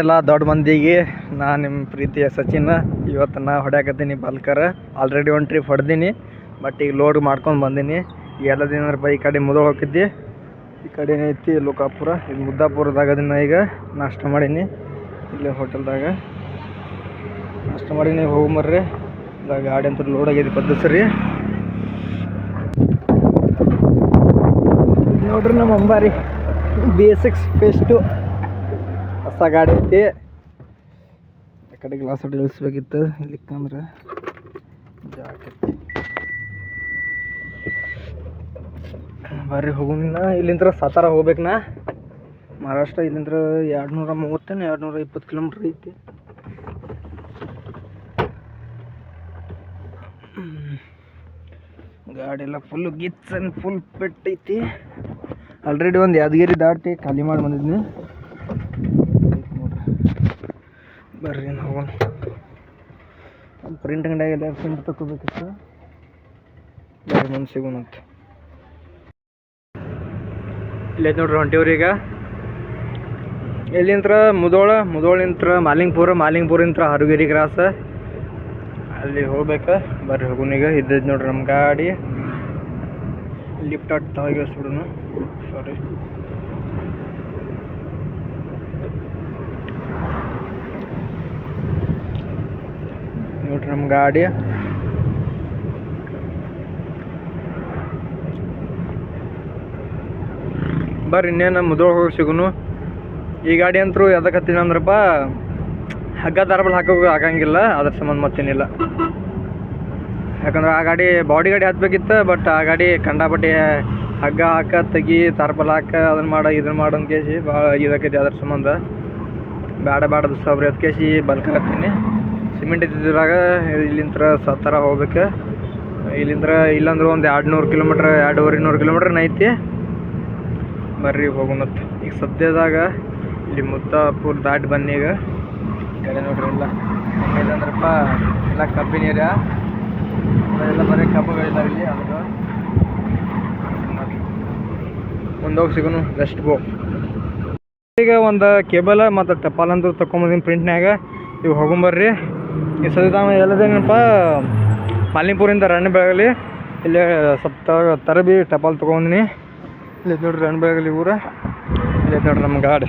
ಎಲ್ಲ ದೊಡ್ಡ ಮಂದಿಗೆ, ನಾ ನಿಮ್ಮ ಪ್ರೀತಿಯ ಸಚಿನ್, ಇವತ್ತು ನಾ ಹೊಡ್ಯಾಕತ್ತೀನಿ ಬಲ್ಕರ್. ಆಲ್ರೆಡಿ ಒಂದು ಟ್ರಿಪ್ ಹೊಡೆದೀನಿ ಬಟ್ ಈಗ ಲೋಡ್ ಮಾಡ್ಕೊಂಡು ಬಂದೀನಿ. ಎಲ್ಲ ದಿನ ಈ ಕಡೆ ಮುದೋಳ ಹೋಗಿದ್ದೆ ಈ ಕಡೆ ಐತಿ ಲೋಕಾಪುರ. ಇದು ಮುದ್ದಾಪುರದಾಗ ಅದನ್ನ ಈಗ, ನಾಷ್ಟ ಮಾಡೀನಿ ಇಲ್ಲೇ ಹೋಟೆಲ್ದಾಗ. ನಾಷ್ಟ ಮಾಡೀನಿ ಹೋಗ್ಬರ್ರಿ ಇದಾಗ ಗಾಡಿ ಅಂತ ಲೋಡ್ ಆಗಿದೆ ಪದ್ದಸರಿ. ನೋಡ್ರಿ ನಮ್ಮ ಅಂಬಾರಿ ಬಿ ಎಸ್ ಸಿಕ್ಸ್ ಫೇಸ್ಟು ಗಾಡಿ ಐತಿ. ಆ ಕಡೆ ಗ್ಲಾಸ್ ಹೊಡೆದು ಇಳಿಸ್ಬೇಕಿತ್ತು. ಇಲ್ಲಿಕ್ಕಂದ್ರೆ ಜಾಕೈತಿ ಬರ್ರಿ ಹೋಗುಣ ಇಲ್ಲಿಂದ್ರ ಸತಾರ ಹೋಗ್ಬೇಕು ನಾ ಮಹಾರಾಷ್ಟ್ರ ಇಲ್ಲಿಂದ್ರ ಎರಡು ನೂರ ಮೂವತ್ತೇನು ಎರಡು ನೂರ ಇಪ್ಪತ್ತು ಕಿಲೋಮೀಟ್ರ್ ಐತಿ. ಗಾಡಿ ಎಲ್ಲ ಫುಲ್ ಗಿಚ್ಚನ್ ಫುಲ್ ಪೆಟ್ಟೈತಿ ಆಲ್ರೆಡಿ ಒಂದು ಯಾದಗಿರಿ ದಾಟಿ ಖಾಲಿ ಮಾಡಿ ಬಂದಿದ್ನಿ ನೋಡ್ರಿ ಬರ್ರಿ ಹೋಗೋಣ. ಪ್ರಿಂಟ್ ಅಂಗಡಿಯಾಗೆಲ್ಲ ಪ್ರಿಂಟ್ ತಗೋಬೇಕಿತ್ತು. ಬರ್ರಿ ಮುಂದೆ ಸಿಗೋಣಂತ ಇಲ್ಲೈತೆ ನೋಡ್ರಿ ಹೊಂಟಿವ್ರಿ ಈಗ ಎಲ್ಲಿಂತ್ರ? ಮುದೋಳ ಮುದೋಳಿಂತ್ರ ಮಾಲಿಂಗ್ಪುರ ಮಾಲಿಂಗ್ಪುರಿಂತ್ರ ಹರುಗಿರಿ ಗ್ರಾಸ ಅಲ್ಲಿ ಹೋಗ್ಬೇಕು. ಬರ್ರಿ ಹೋಗೋಣ ಈಗ. ಇದ್ದಿದ್ದು ನೋಡ್ರಿ ನಮ್ಮ ಗಾಡಿ. ಲಿಫ್ಟ್ ಆಟ್ ತಗಿಸ್ಬಿಡೋಣ ಸಾರಿ ನೋಡ್ರಿ ನಮ್ಮ ಗಾಡಿ. ಬರ್ರಿ ಇನ್ನೇನು ಮುದೋಳ ಹೋಗಿ ಸಿಗುನು. ಈ ಗಾಡಿ ಅಂತರೂ ಎದಕ್ಕೆ ಹತ್ತೀನಿ ಅಂದ್ರಪ್ಪ, ಹಗ್ಗ ದಾರಬಲ್ ಹಾಕೋ ಆಗಂಗಿಲ್ಲ, ಅದ್ರ ಸಂಬಂಧ ಮತ್ತೇನಿಲ್ಲ. ಯಾಕಂದ್ರೆ ಆ ಗಾಡಿ ಬಾಡಿ ಗಾಡಿ ಹತ್ಬೇಕಿತ್ತು ಬಟ್ ಆ ಗಾಡಿ ಕಂಡಾಪಟ್ಟಿ ಹಗ್ಗ ಹಾಕ, ತೆಗಿ ತಾರ್ಪಲ್ ಹಾಕ ಅದನ್ನ ಮಾಡ ಇದನ್ನ ಮಾಡ ಕೇಸಿ ಭಾಳ ಇದಕ್ಕೈತಿ ಅದ್ರ ಸಂಬಂಧ. ಬೇಡ ಬೇಡ ಸಾಬ್ರಿ ಅದ್ ಕೇಸಿ ಬಲ್ಕ್ ಸಿಮೆಂಟ್ ಇದ್ದಿದ್ರಾಗ ಇಲ್ಲಿಂದ ಸತ್ತರ ಹೋಗ್ಬೇಕು. ಇಲ್ಲಿಂದ್ರ ಇಲ್ಲಂದ್ರೆ ಒಂದು ಎರಡು ನೂರು ಕಿಲೋಮೀಟ್ರ್, ಎರಡೂವರೆ ನೂರು ಕಿಲೋಮೀಟ್ರ್ ಐತಿ ಬರ್ರಿ ಹೋಗೋಣತ್ ಈಗ ಸದ್ಯದಾಗ ಇಲ್ಲಿ ಮುತ್ತಾಪುರ್ ದಾಟಿ ಬನ್ನಿ ಕಡೆ ನೋಡ್ರಿ ಎಲ್ಲ. ಇಲ್ಲಂದ್ರಪ್ಪ ಎಲ್ಲ ಕಬ್ಬಿನ ಏರಿಯಾ. ಎಲ್ಲ ಬರೀ ಇಲ್ಲಿ ಅದು ಮುಂದೋಗಿ ಸಿಗೋನು ಬೆಸ್ಟ್ ಬೋ ಈಗ ಒಂದು ಕೇಬಲ್ ಮತ್ತು ಟಪಾಲ್ ಅಂದ್ರೆ ತಕೊಂಬಂದಿನಿ ಪ್ರಿಂಟ್ನಾಗ ಇವು ಹೋಗೊಂಬರ್ರಿ ಈ ಸತಿ ತಾವು ಎಲ್ಲದೇನಪ್ಪ ಮಾಲಿಂಪುರಿಂದ ರಣ್ಣ ಬೆಳಗಲಿ ಇಲ್ಲಿ ಸ್ವಲ್ಪ ತರಬಿ ಟಪಾಲ್ ತೊಗೊಂಡಿನಿ. ಇಲ್ಲಿ ನೋಡ್ರಿ ಬೆಳಗಲಿ ಊರ, ಇಲ್ಲಿ ನೋಡ್ರಿ ನಮ್ಮ ಗಾಡಿ.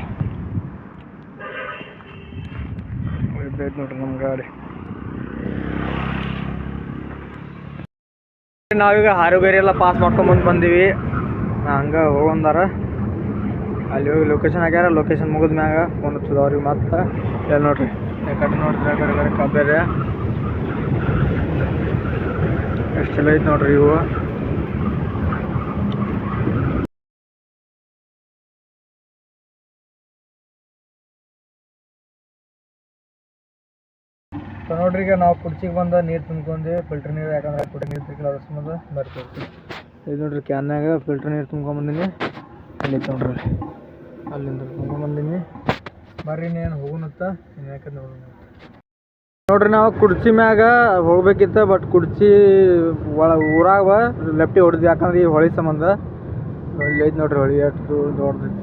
ಇಲ್ಲೈತ್ ನೋಡ್ರಿ ನಮ್ಮ ಗಾಡಿ. ನಾವೀಗ ಹಾರುಬೇರಿ ಎಲ್ಲ ಪಾಸ್ ಮಾಡ್ಕೊಂಬಂದು ಬಂದೀವಿ. ಹಂಗೆ ಹೋಗಂದಾರ. ಅಲ್ಲಿ ಹೋಗಿ ಲೊಕೇಶನ್ ಆಗ್ಯಾರ ಲೊಕೇಶನ್ ಮುಗಿದ ಮ್ಯಾಗ ಫೋನ್ ಹಚ್ಚೋದು ಅವ್ರಿಗೆ ಮತ್ತೆ ಎಲ್ಲ ನೋಡ್ರಿ. ಕಡೆ ನೋಡಿದ್ರೆ ಬೇರೆ ಬೇರೆ ಕಬ್ಬೇರೆ ಎಷ್ಟು ಚಲೋ ಐತೆ ನೋಡ್ರಿ ಇವು. ಸೊ ನೋಡ್ರಿ ಈಗ ನಾವು ಕುಡ್ಚಿಗೆ ಬಂದ ನೀರು ತುಂಬ್ಕೊಂಡ್ವಿ ಫಿಲ್ಟರ್ ನೀರು ಯಾಕಂದ್ರೆ ಕುಡಿ ನೀರು ಸಿಕ್ಕಿಲ್ಲ ಅದ್ರ ಬರ್ತೀವಿ. ಇದು ನೋಡ್ರಿ ಕ್ಯಾನ್ನಾಗ ಫಿಲ್ಟರ್ ನೀರು ತುಂಬ್ಕೊಂಬಂದಿನಿ ಅಲ್ಲಿ ನೋಡ್ರಿ ಅಲ್ಲಿ. ಅಲ್ಲಿಂದ ತುಂಬ್ಕೊಂಬಂದಿನಿ ಬರ್ರಿ ಇನ್ನೇನು ಹೋಗುನತ್ತ ಯಾಕೆ ನೋಡೋಣ ನೋಡ್ರಿ ನಾವು ಕುರ್ಚಿ ಮ್ಯಾಗ ಹೋಗ್ಬೇಕಿತ್ತು ಬಟ್ ಕುರ್ಚಿ ಒಳ ಊರಾಗ ಲೆಫ್ಟಿ ಹೊಡೆದ್ವಿ, ಯಾಕಂದ್ರೆ ಈ ಹೊಳಿ ಸಂಬಂಧ. ಹೊಳಿ ಐತೆ ನೋಡ್ರಿ, ಹೊಳಿ ಎಷ್ಟು ದೊಡ್ಡದು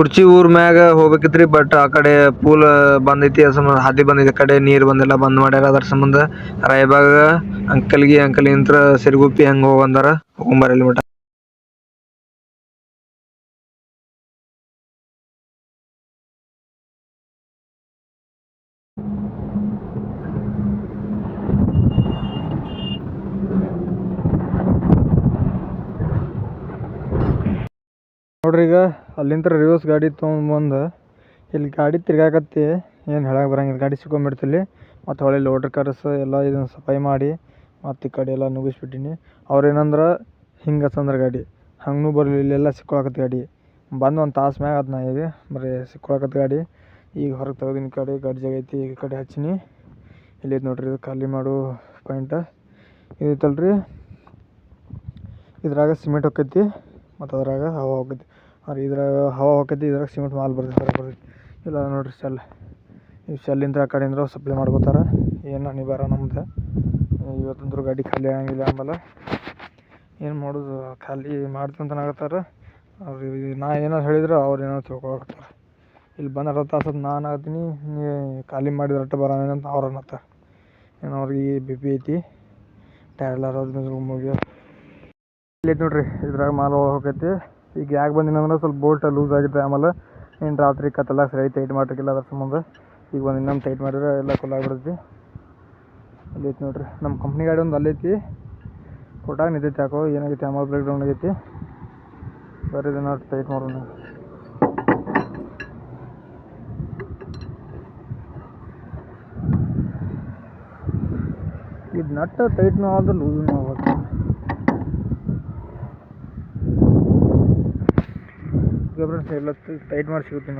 ಕುರ್ಚಿ ಊರ್ ಮ್ಯಾಗ ಹೋಗ್ಬೇಕಿತ್ರಿ ಬಟ್ ಆ ಕಡೆ ಪೂಲ್ ಬಂದೈತಿ, ಅದ್ರ ಸಂಬಂಧ ಹಾದಿ ಬಂದೈತಿ, ಆ ಕಡೆ ನೀರ್ ಬಂದೆಲ್ಲ ಬಂದ್ ಮಾಡ್ಯಾರ, ಅದ್ರ ಸಂಬಂಧ ರಾಯಬಾಗ, ಅಂಕಲ್ಗಿ ಅಂಕಲ್ ಇಂತ್ರ ಸಿರುಗುಪ್ಪಿ ಹಂಗ ಹೋಗಂದಾರ ಇಲ್ಲಿ ಮಟ ನೋಡ್ರಿ ಈಗ, ಅಲ್ಲಿಂದ ರಿವರ್ಸ್ ಗಾಡಿ ತೊಗೊಂಬಂದು ಇಲ್ಲಿ ಗಾಡಿ ತಿರ್ಗಾಕತ್ತಿ, ಏನು ಹೇಳಕ್ಕೆ ಬರಂಗಿಲ್ಲ. ಗಾಡಿ ಸಿಕ್ಕೊಂಬಿಡ್ತಿಲ್ಲಿ ಮತ್ತು ಹೊಳೆ ಲೋಡ್ರ್ ಕರೆಸ ಎಲ್ಲ ಇದನ್ನು ಸಫಾಯಿ ಮಾಡಿ, ಮತ್ತು ಈ ಕಡೆ ಎಲ್ಲ ನುಗ್ಗಿಸ್ಬಿಟ್ಟಿನಿ. ಅವ್ರು ಏನಂದ್ರೆ, ಹಿಂಗೆ ಹಚ್ಚಂದ್ರೆ ಗಾಡಿ. ಹಂಗೂ ಬರಲಿಲ್ಲ ಇಲ್ಲೆಲ್ಲ ಸಿಕ್ಕೊಳಕತ್ತು ಗಾಡಿ. ಬಂದು ಒಂದು ತಾಸು ಮ್ಯಾಗ ಆತು ನಾ ಈಗ, ಬರೀ ಸಿಕ್ಕೊಳಕತ್ತು ಗಾಡಿ. ಈಗ ಹೊರಗೆ ತೆಗ್ದಿನಿ ಕಡೆ ಗಾಡಿ ಜಾಗ ಐತಿ ಈ ಕಡೆ ಹಚ್ಚಿನಿ. ಇಲ್ಲಿ ನೋಡ್ರಿ, ಇದು ಖಾಲಿ ಮಾಡು ಪಾಯಿಂಟ್ ಇದೈತಲ್ರಿ ಇದ್ರಾಗ ಸಿಮೆಂಟ್ ಹೊಕ್ಕೈತಿ. ಮತ್ತು ಅದ್ರಾಗ ಹವಾ ಹೋಗೈತಿ ಆದ್ರೆ ಇದ್ರಾಗ ಹವಾ ಹೋಗೈತಿ ಇದ್ರಾಗ ಸಿಮೆಂಟ್ ಮಾಲ್ ಬರ್ತೈತಿ ಇಲ್ಲ ನೋಡ್ರಿ ಸೆಲ್ ಈ ಸೆಲ್ಲಿಂದ ಆ ಕಡೆಯಿಂದ ಸಪ್ಲೈ ಮಾಡ್ಕೋತಾರೆ. ಏನು ನಿಬಾರ ನಮ್ದು. ಇವತ್ತಂದ್ರೂ ಗಾಡಿ ಖಾಲಿ ಆಗಂಗಿಲ್ಲ ಆಮೇಲೆ ಏನು ಮಾಡೋದು, ಖಾಲಿ ಮಾಡ್ತಂತ ಆಗತ್ತಾರ ಅವ್ರು ನಾ ಏನಾರು ಹೇಳಿದ್ರೆ ಅವ್ರು ಏನೋ ತಿಳ್ಕೊಳಕತ್ತಾರ. ಇಲ್ಲಿ ಬಂದು ಅರ್ಧ ತಾಸು ನಾನು ನೀ ಖಾಲಿ ಮಾಡಿದ್ರೆ ಅಟ್ಟ ಬರೋಣ ಅಂತ ಅವ್ರು ಅನ್ನತ್ತಾರ. ಏನು ಅವ್ರಿಗೆ ಬಿ ಪಿ ಐತಿ ಟೈರ್ಲಾರ ರೂಮಿಗೆ ಇಲ್ಲಿ ನೋಡ್ರಿ, ಇದ್ರಾಗ ಮಾಲ್ ಹೋಗೈತಿ. ಈಗ ಯಾಕೆ ಬಂದಿನಂದ್ರೆ ಸ್ವಲ್ಪ ಬೋಲ್ಟ್ ಲೂಸ್ ಆಗಿದೆ ಆಮೇಲೆ ಏನು ರಾತ್ರಿ ಕತ್ತಲ ಸರಿ ಟೈಟ್ ಮಾಡಿರ್ಕಿಲ್ಲ ಅದ್ರ ಸಂಬಂಧ. ಈಗ ಒಂದು ಇನ್ನೊಂದು ಟೈಟ್ ಮಾಡಿದ್ರೆ ಎಲ್ಲ ಅಲ್ಲಿ ಐತಿ ನೋಡ್ರಿ ನಮ್ಮ ಕಂಪ್ನಿ ಗಾಡಿ ಒಂದು ಅಲ್ಲೈತಿ ಕೊಟ್ಟಾಗ ನಿಂತೈತಿ ಯಾಕೋ, ಏನಾಗೈತಿ ಆಮೇಲೆ ಬ್ರೇಕ್ ಡೌನ್ ಆಗೈತಿ. ಬರೀ ಇದನ್ನ ಟೈಟ್ ಮಾಡೋಣ. ಇದು ನಟ್ ಟೈಟ್ನೂ ಆದ್ರೆ ಲೂಸ್ನೂ ಆಗ್ಬೇಕು ಫ್ರೆಂಡ್ಸ್ ಎಲ್ಲ ಟೈಟ್ ಮಾಡಿ ಸಿಗುತ್ತೆ